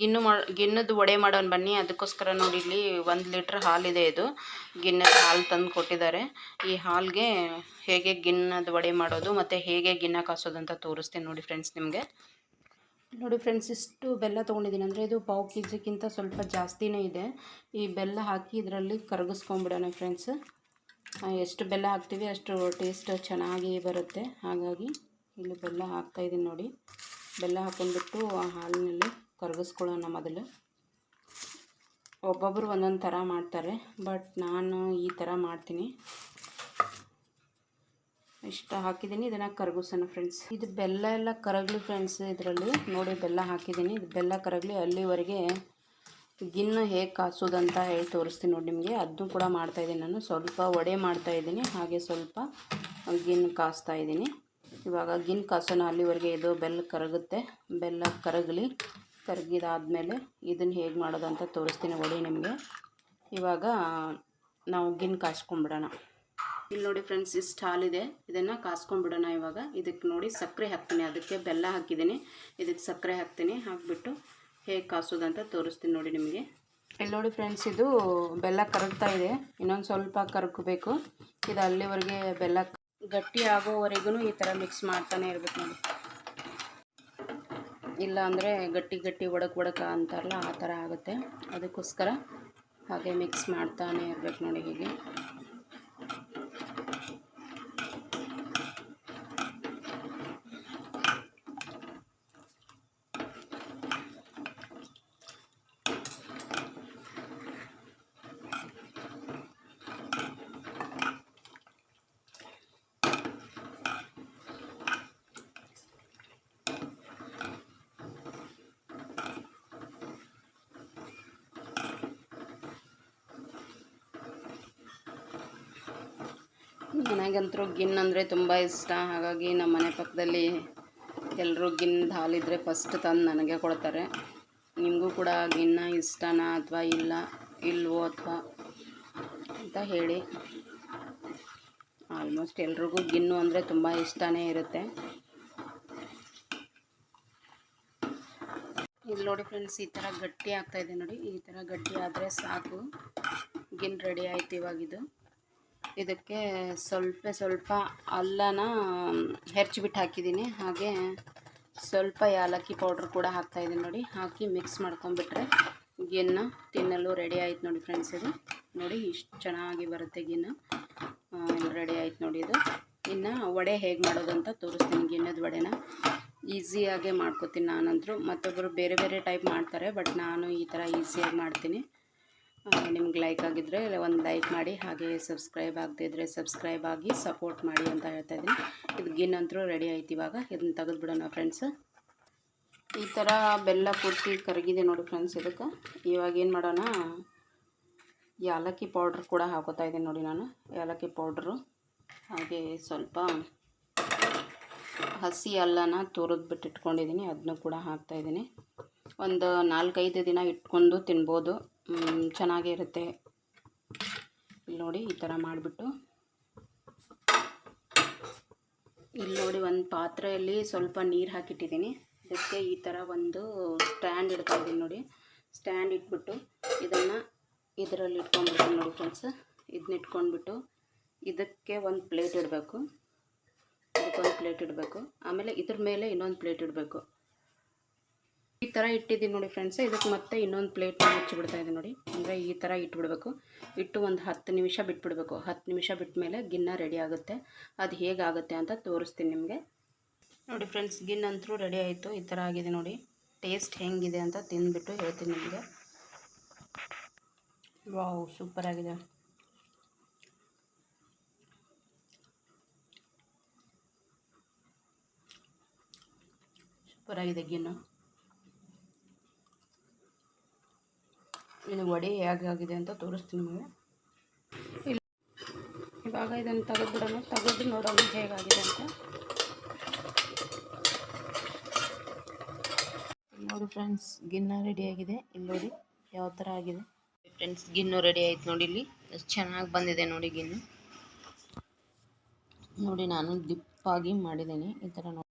ಗಿನ್ನು ಮಾಡಿ ಗಿನ್ನದ ವಡೆ ಮಾಡೋಣ ಬನ್ನಿ, ಅದಕ್ಕೋಸ್ಕರ ನೋಡಿ ಇಲ್ಲಿ ಒಂದು ಲೀಟ್ರ್ ಹಾಲಿದೆ ಇದು. ಗಿನ್ನದ ಹಾಲು ತಂದು ಕೊಟ್ಟಿದ್ದಾರೆ. ಈ ಹಾಲಿಗೆ ಹೇಗೆ ಗಿನ್ನದ ವಡೆ ಮಾಡೋದು ಮತ್ತು ಹೇಗೆ ಗಿನ್ನ ಕಾಸೋದು ಅಂತ ತೋರಿಸ್ತೀನಿ ನೋಡಿ ಫ್ರೆಂಡ್ಸ್ ನಿಮಗೆ. ನೋಡಿ ಫ್ರೆಂಡ್ಸ್, ಇಷ್ಟು ಬೆಲ್ಲ ತೊಗೊಂಡಿದ್ದೀನಿ. ಅಂದರೆ ಇದು ಪಾವು ಕೆ ಜಿಗಿಂತ ಸ್ವಲ್ಪ ಜಾಸ್ತಿನೇ ಇದೆ. ಈ ಬೆಲ್ಲ ಹಾಕಿ ಇದರಲ್ಲಿ ಕರಗಿಸ್ಕೊಂಬಿಡೋಣ ಫ್ರೆಂಡ್ಸ್. ಎಷ್ಟು ಬೆಲ್ಲ ಹಾಕ್ತೀವಿ ಅಷ್ಟು ಟೇಸ್ಟ್ ಚೆನ್ನಾಗಿ ಬರುತ್ತೆ. ಹಾಗಾಗಿ ಇಲ್ಲಿ ಬೆಲ್ಲ ಹಾಕ್ತಾಯಿದ್ದೀನಿ ನೋಡಿ. ಬೆಲ್ಲ ಹಾಕೊಂಡ್ಬಿಟ್ಟು ಆ ಹಾಲಿನಲ್ಲಿ ಕರಗಿಸ್ಕೊಳ್ಳೋಣ ಮೊದಲು. ಒಬ್ಬೊಬ್ಬರು ಒಂದೊಂದು ಥರ ಮಾಡ್ತಾರೆ, ಬಟ್ ನಾನು ಈ ಥರ ಮಾಡ್ತೀನಿ. ಇಷ್ಟ ಹಾಕಿದ್ದೀನಿ, ಇದನ್ನು ಕರಗಿಸೋಣ ಫ್ರೆಂಡ್ಸ್ ಇದು ಬೆಲ್ಲ ಎಲ್ಲ ಕರಗಲಿ ಫ್ರೆಂಡ್ಸ್ ಇದರಲ್ಲಿ. ನೋಡಿ, ಬೆಲ್ಲ ಹಾಕಿದ್ದೀನಿ. ಇದು ಬೆಲ್ಲ ಕರಗಲಿ ಅಲ್ಲಿವರೆಗೆ ಗಿನ್ನು ಹೇಗೆ ಕಾಸೋದಂತ ಹೇಳಿ ತೋರಿಸ್ತೀನಿ ನೋಡಿ ನಿಮಗೆ. ಅದನ್ನು ಕೂಡ ಮಾಡ್ತಾಯಿದ್ದೀನಿ ನಾನು. ಸ್ವಲ್ಪ ಒಡೆ ಮಾಡ್ತಾಯಿದ್ದೀನಿ ಹಾಗೆ ಸ್ವಲ್ಪ ಗಿನ್ ಕಾಸ್ತಾ ಇದ್ದೀನಿ. ಇವಾಗ ಗಿನ್ ಕಾಸೋಣ, ಅಲ್ಲಿವರೆಗೆ ಇದು ಬೆಲ್ಲ ಕರಗುತ್ತೆ. ಬೆಲ್ಲ ಕರಗಲಿ. ಕರಗಿದಾದ್ಮೇಲೆ ಇದನ್ನು ಹೇಗೆ ಮಾಡೋದು ಅಂತ ತೋರಿಸ್ತೀನಿ ಒಡಿ ನಿಮಗೆ. ಇವಾಗ ನಾವು ಗಿನ್ ಕಾಸ್ಕೊಂಬಿಡೋಣ ಇಲ್ಲಿ ನೋಡಿ ಫ್ರೆಂಡ್ಸ್ ಇಷ್ಟು ಹಾಲಿದೆ ಇದನ್ನು ಕಾಸ್ಕೊಂಡ್ಬಿಡೋಣ ಇವಾಗ. ಇದಕ್ಕೆ ನೋಡಿ ಸಕ್ಕರೆ ಹಾಕ್ತೀನಿ. ಅದಕ್ಕೆ ಬೆಲ್ಲ ಹಾಕಿದ್ದೀನಿ. ಇದಕ್ಕೆ ಸಕ್ಕರೆ ಹಾಕ್ತೀನಿ. ಹಾಕಿಬಿಟ್ಟು ಹೇಗೆ ಕಾಸೋದಂತ ತೋರಿಸ್ತೀನಿ ನೋಡಿ ನಿಮಗೆ. ಇಲ್ಲಿ ನೋಡಿ ಫ್ರೆಂಡ್ಸ್, ಇದು ಬೆಲ್ಲ ಕರಗ್ತಾ ಇದೆ. ಇನ್ನೊಂದು ಸ್ವಲ್ಪ ಕರಗಬೇಕು. ಇದು ಅಲ್ಲಿವರೆಗೆ ಬೆಲ್ಲ ಗಟ್ಟಿ ಆಗೋವರೆಗೂ ಈ ಥರ ಮಿಕ್ಸ್ ಮಾಡ್ತಾನೆ ಇರಬೇಕು ನೋಡಿ. ಇಲ್ಲ ಅಂದರೆ ಗಟ್ಟಿ ಗಟ್ಟಿ ಒಡಕ್ ಒಡಕ ಅಂತಾರಲ್ಲ, ಆ ಥರ ಆಗುತ್ತೆ. ಅದಕ್ಕೋಸ್ಕರ ಹಾಗೆ ಮಿಕ್ಸ್ ಮಾಡ್ತಾನೆ ಇರಬೇಕು ನೋಡಿ ಹೀಗೆ. ನನಗಂತೂ ಗಿನ್ ಅಂದರೆ ತುಂಬ ಇಷ್ಟ. ಹಾಗಾಗಿ ನಮ್ಮ ಮನೆ ಪಕ್ಕದಲ್ಲಿ ಎಲ್ಲರೂ ಗಿನ್ ಹಾಲಿದ್ರೆ ಫಸ್ಟ್ ತಂದು ನನಗೆ ಕೊಡ್ತಾರೆ. ನಿಮಗೂ ಕೂಡ ಗಿನ್ನ ಇಷ್ಟನಾ ಅಥವಾ ಇಲ್ಲ, ಇಲ್ವೋ ಅಥವಾ ಅಂತ ಹೇಳಿ. ಆಲ್ಮೋಸ್ಟ್ ಎಲ್ರಿಗೂ ಗಿನ್ನು ಅಂದರೆ ತುಂಬ ಇಷ್ಟನೇ ಇರುತ್ತೆ. ಇಲ್ಲಿ ನೋಡಿ ಫ್ರೆಂಡ್ಸ್ ಈ ಥರ ಗಟ್ಟಿ ಆಗ್ತಾಯಿದೆ ನೋಡಿ. ಈ ಥರ ಗಟ್ಟಿ ಆದರೆ ಸಾಕು. ಗಿನ್ ರೆಡಿ ಆಯ್ತು ಇವಾಗಿದು ಇದಕ್ಕೆ ಸ್ವಲ್ಪ ಸ್ವಲ್ಪ ಅಲ್ಲನ ಹೆರ್ಚಿಬಿಟ್ಟು ಹಾಕಿದ್ದೀನಿ. ಹಾಗೆ ಸ್ವಲ್ಪ ಏಲಕ್ಕಿ ಪೌಡ್ರ್ ಕೂಡ ಹಾಕ್ತಾಯಿದ್ದೀನಿ ನೋಡಿ. ಹಾಕಿ ಮಿಕ್ಸ್ ಮಾಡ್ಕೊಂಬಿಟ್ರೆ ಗಿನ್ನ ತಿನ್ನಲು ರೆಡಿ ಆಯ್ತು ನೋಡಿ ಫ್ರೆಂಡ್ಸ್ ಇದು. ನೋಡಿ ಇಷ್ಟು ಚೆನ್ನಾಗಿ ಬರುತ್ತೆ ಗಿನ್ನ. ರೆಡಿ ಆಯ್ತು ನೋಡಿ ಇದು. ಇನ್ನು ವಡೆ ಹೇಗೆ ಮಾಡೋದು ಅಂತ ತೋರಿಸ್ತೀನಿ ಗಿನ್ನದ ವಡೆನ. ಈಸಿಯಾಗೆ ಮಾಡ್ಕೋತೀನಿ ನಾನಂತರೂ. ಮತ್ತೊಬ್ಬರು ಬೇರೆ ಬೇರೆ ಟೈಪ್ ಮಾಡ್ತಾರೆ ಬಟ್ ನಾನು ಈ ಥರ ಈಸಿಯಾಗಿ ಮಾಡ್ತೀನಿ. ನಿಮ್ಗೆ ಲೈಕ್ ಆಗಿದ್ದರೆ ಒಂದು ಲೈಕ್ ಮಾಡಿ, ಹಾಗೆ ಸಬ್ಸ್ಕ್ರೈಬ್ ಆಗದಿದ್ದರೆ ಸಬ್ಸ್ಕ್ರೈಬ್ ಆಗಿ ಸಪೋರ್ಟ್ ಮಾಡಿ ಅಂತ ಹೇಳ್ತಾ ಇದ್ದೀನಿ. ಇದು ಗಿನ್ನಂತರೂ ರೆಡಿ ಆಯ್ತು ಇವಾಗ. ಇದನ್ನ ತೆಗೆದುಬಿಡೋಣ ಫ್ರೆಂಡ್ಸ್ ಈ ಥರ ಬೆಲ್ಲ ಪೂರ್ತಿ ಕರಗಿದೆ ನೋಡಿ ಫ್ರೆಂಡ್ಸ್ ಇದಕ್ಕೆ. ಇವಾಗ ಏನು ಮಾಡೋಣ? ಏಲಕ್ಕಿ ಪೌಡ್ರ್ ಕೂಡ ಹಾಕೋತಾ ಇದ್ದೀನಿ ನೋಡಿ ನಾನು. ಏಲಕ್ಕಿ ಪೌಡ್ರು ಹಾಗೆ ಸ್ವಲ್ಪ ಹಸಿ ಅಲ್ಲನ ಬಿಟ್ಟು ಇಟ್ಕೊಂಡಿದ್ದೀನಿ. ಅದನ್ನು ಕೂಡ ಹಾಕ್ತಾಯಿದ್ದೀನಿ ಒಂದು ನಾಲ್ಕೈದು ದಿನ ಇಟ್ಕೊಂಡು ತಿನ್ಬೋದು. ಚೆನ್ನಾಗಿರುತ್ತೆ. ಇಲ್ಲಿ ನೋಡಿ, ಈ ಥರ ಮಾಡಿಬಿಟ್ಟು. ಇಲ್ಲಿ ನೋಡಿ, ಒಂದು ಪಾತ್ರೆಯಲ್ಲಿ ಸ್ವಲ್ಪ ನೀರು ಹಾಕಿಟ್ಟಿದ್ದೀನಿ. ಅದಕ್ಕೆ ಈ ಥರ ಒಂದು ಸ್ಟ್ಯಾಂಡ್ ಇಡ್ತಾ ಇದ್ದೀನಿ ನೋಡಿ. ಸ್ಟ್ಯಾಂಡ್ ಇಟ್ಬಿಟ್ಟು ಇದನ್ನು ಇದರಲ್ಲಿ ಇಟ್ಕೊಂಡ್ಬಿಟ್ಟು ನೋಡಿ ಫ್ರೆಂಡ್ಸ್ ಇದನ್ನ ಇಟ್ಕೊಂಡ್ಬಿಟ್ಟು ಇದಕ್ಕೆ ಒಂದು ಪ್ಲೇಟ್ ಇಡಬೇಕು. ಇದಕ್ಕೊಂದು ಪ್ಲೇಟ್ ಇಡಬೇಕು. ಆಮೇಲೆ ಇದ್ರ ಮೇಲೆ ಇನ್ನೊಂದು ಪ್ಲೇಟ್ ಇಡಬೇಕು. ಈ ಥರ ಇಟ್ಟಿದ್ದೀನಿ ನೋಡಿ ಫ್ರೆಂಡ್ಸ್ ಇದಕ್ಕೆ ಮತ್ತೆ ಇನ್ನೊಂದು ಪ್ಲೇಟ್ ಮುಚ್ಚಿಬಿಡ್ತಾ ಇದೆ ನೋಡಿ. ಅಂದರೆ ಈ ಥರ ಇಟ್ಬಿಡಬೇಕು. ಇಟ್ಟು ಒಂದು ಹತ್ತು ನಿಮಿಷ ಬಿಟ್ಬಿಡಬೇಕು. ಹತ್ತು ನಿಮಿಷ ಬಿಟ್ಟ ಮೇಲೆ ಗಿನ್ನ ರೆಡಿ ಆಗುತ್ತೆ. ಅದು ಹೇಗಾಗುತ್ತೆ ಅಂತ ತೋರಿಸ್ತೀನಿ ನಿಮಗೆ. ನೋಡಿ ಫ್ರೆಂಡ್ಸ್ ಗಿನ್ ಅಂತೂ ರೆಡಿ ಆಯಿತು. ಈ ಥರ ಆಗಿದೆ ನೋಡಿ. ಟೇಸ್ಟ್ ಹೆಂಗಿದೆ ಅಂತ ತಿಂದುಬಿಟ್ಟು ಹೇಳ್ತೀನಿ ನಿಮಗೆ. ವಾವ್ ಸೂಪರ್ ಆಗಿದೆ. ಸೂಪರ್ ಆಗಿದೆ ಗಿನ್ನು. ಇದು ವಡೆ ಆಗಿದೆ ಅಂತ ತೋರಿಸ್ತೀನಿ ನಿಮಗೆ. ಇಲ್ಲಿ ಇವಾಗ ಇದನ್ನು ತೆಗೆದ್ಬಿಡೋಣ. ತೆಗೆದು ನೋಡೋಣ ಹೇಗಾಗಿದೆ ಅಂತ. ನೋಡಿ ಫ್ರೆಂಡ್ಸ್ ಗಿನ್ನ ರೆಡಿಯಾಗಿದೆ ಇಲ್ಲಿ ನೋಡಿ ಯಾವ ಥರ ಆಗಿದೆ. ಫ್ರೆಂಡ್ಸ್ ಗಿನ್ನು ರೆಡಿ ಆಯ್ತು ನೋಡಿ ಇಲ್ಲಿ. ಎಷ್ಟು ಚೆನ್ನಾಗಿ ಬಂದಿದೆ ನೋಡಿ ಗಿನ್ನು. ನೋಡಿ ನಾನು ದಿಪ್ಪಾಗಿ ಮಾಡಿದ್ದೀನಿ. ಈ ಥರ ನೋಡಿ.